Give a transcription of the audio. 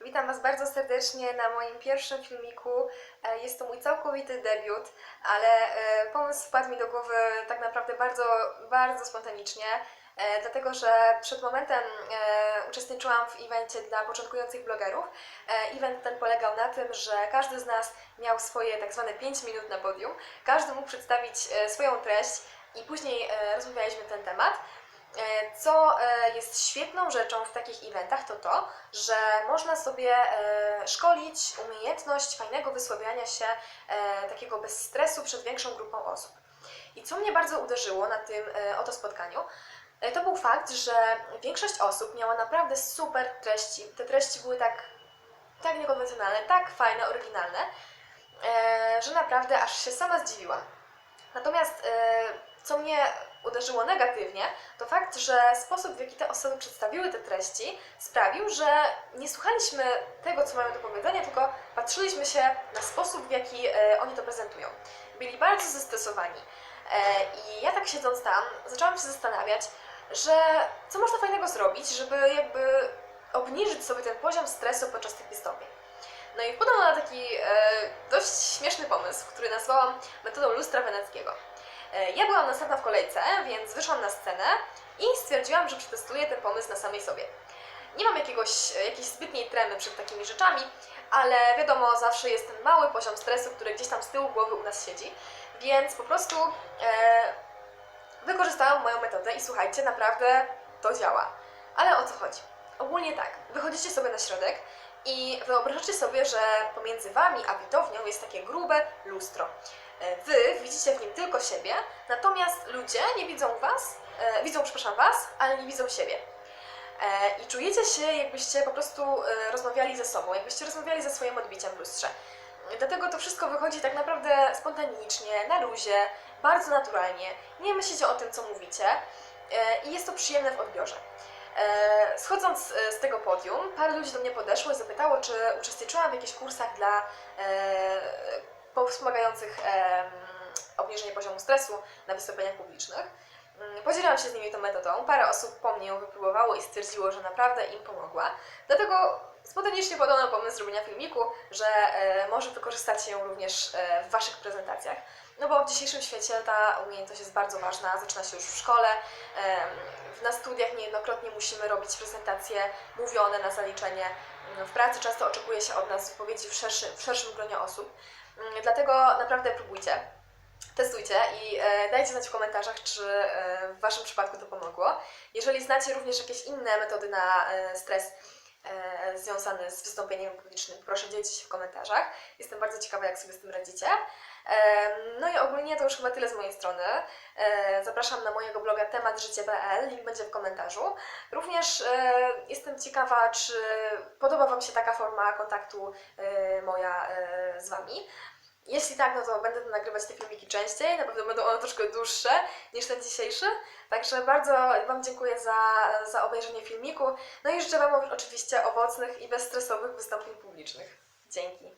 Witam Was bardzo serdecznie na moim pierwszym filmiku. E, Jest to mój całkowity debiut, ale e, pomysł wpadł mi do głowy tak naprawdę bardzo, bardzo spontanicznie, e, dlatego że przed momentem uczestniczyłam w evencie dla początkujących blogerów. Event ten polegał na tym, że każdy z nas miał swoje tak zwane 5 minut na podium. Każdy mógł przedstawić swoją treść i później rozmawialiśmy ten temat. E, Co e, jest świetną rzeczą w takich eventach, to to, że można sobie e, szkolić umiejętność fajnego wysławiania się takiego bez stresu przed większą grupą osób. I co mnie bardzo uderzyło na tym oto spotkaniu, to był fakt, że większość osób miała naprawdę super treści. Te treści były tak, tak niekonwencjonalne, tak fajne, oryginalne, że naprawdę aż się sama zdziwiłam. Natomiast co mnie uderzyło negatywnie, to fakt, że sposób, w jaki te osoby przedstawiły te treści, sprawił, że nie słuchaliśmy tego, co mają do powiedzenia, tylko patrzyliśmy się na sposób, w jaki e, oni to prezentują. Byli bardzo zestresowani. E, I ja tak siedząc tam, zaczęłam się zastanawiać, że co można fajnego zrobić, żeby jakby obniżyć sobie ten poziom stresu podczas tych wystąpień. No i wpadłam na taki e, dość śmieszny pomysł, który nazwałam metodą lustra weneckiego. E, Ja byłam następna w kolejce, więc wyszłam na scenę i stwierdziłam, że przetestuję ten pomysł na samej sobie. Nie mam jakiegoś, jakiejś zbytniej tremy przed takimi rzeczami, ale wiadomo, zawsze jest ten mały poziom stresu, który gdzieś tam z tyłu głowy u nas siedzi, więc po prostu e, wykorzystałam moją metodę i słuchajcie, naprawdę to działa. Ale o co chodzi? Ogólnie tak, wychodzicie sobie na środek i wyobrażacie sobie, że pomiędzy wami a widownią jest takie grube lustro. E, Wy widzicie w nim tylko siebie, natomiast ludzie nie widzą was, e, widzą, przepraszam, was, ale nie widzą siebie. E, I czujecie się, jakbyście po prostu e, rozmawiali ze sobą, jakbyście rozmawiali ze swoim odbiciem w lustrze. Dlatego to wszystko wychodzi tak naprawdę spontanicznie, na luzie, bardzo naturalnie. Nie myślicie o tym, co mówicie e, i jest to przyjemne w odbiorze. E, Schodząc e, z tego podium, parę ludzi do mnie podeszło i zapytało, czy uczestniczyłam w jakichś kursach dla e, wspomagających obniżenie poziomu stresu na wystąpieniach publicznych. Mm, Podzieliłam się z nimi tą metodą. Parę osób po mnie ją wypróbowało i stwierdziło, że naprawdę im pomogła. Dlatego spontanicznie podał nam pomysł zrobienia filmiku, że e, może wykorzystacie ją również e, w Waszych prezentacjach. No bo w dzisiejszym świecie ta umiejętność jest bardzo ważna, zaczyna się już w szkole. Na studiach niejednokrotnie musimy robić prezentacje mówione na zaliczenie. W pracy często oczekuje się od nas wypowiedzi w szerszym, w szerszym gronie osób. Mm, Dlatego naprawdę próbujcie, testujcie i e, dajcie znać w komentarzach, czy e, w Waszym przypadku to pomogło. Jeżeli znacie również jakieś inne metody na e, stres e, związany z wystąpieniem publicznym, proszę dzielcie się w komentarzach. Jestem bardzo ciekawa, jak sobie z tym radzicie. E, No i ogólnie to już chyba tyle z mojej strony. E, Zapraszam na mojego bloga tematżycie.pl, link będzie w komentarzu. Również e, jestem ciekawa, czy podoba Wam się taka forma kontaktu moja z Wami. Jeśli tak, no to będę nagrywać te filmiki częściej, na pewno będą one troszkę dłuższe niż ten dzisiejszy. Także bardzo Wam dziękuję za, za obejrzenie filmiku. No i życzę Wam oczywiście owocnych i bezstresowych wystąpień publicznych. Dzięki.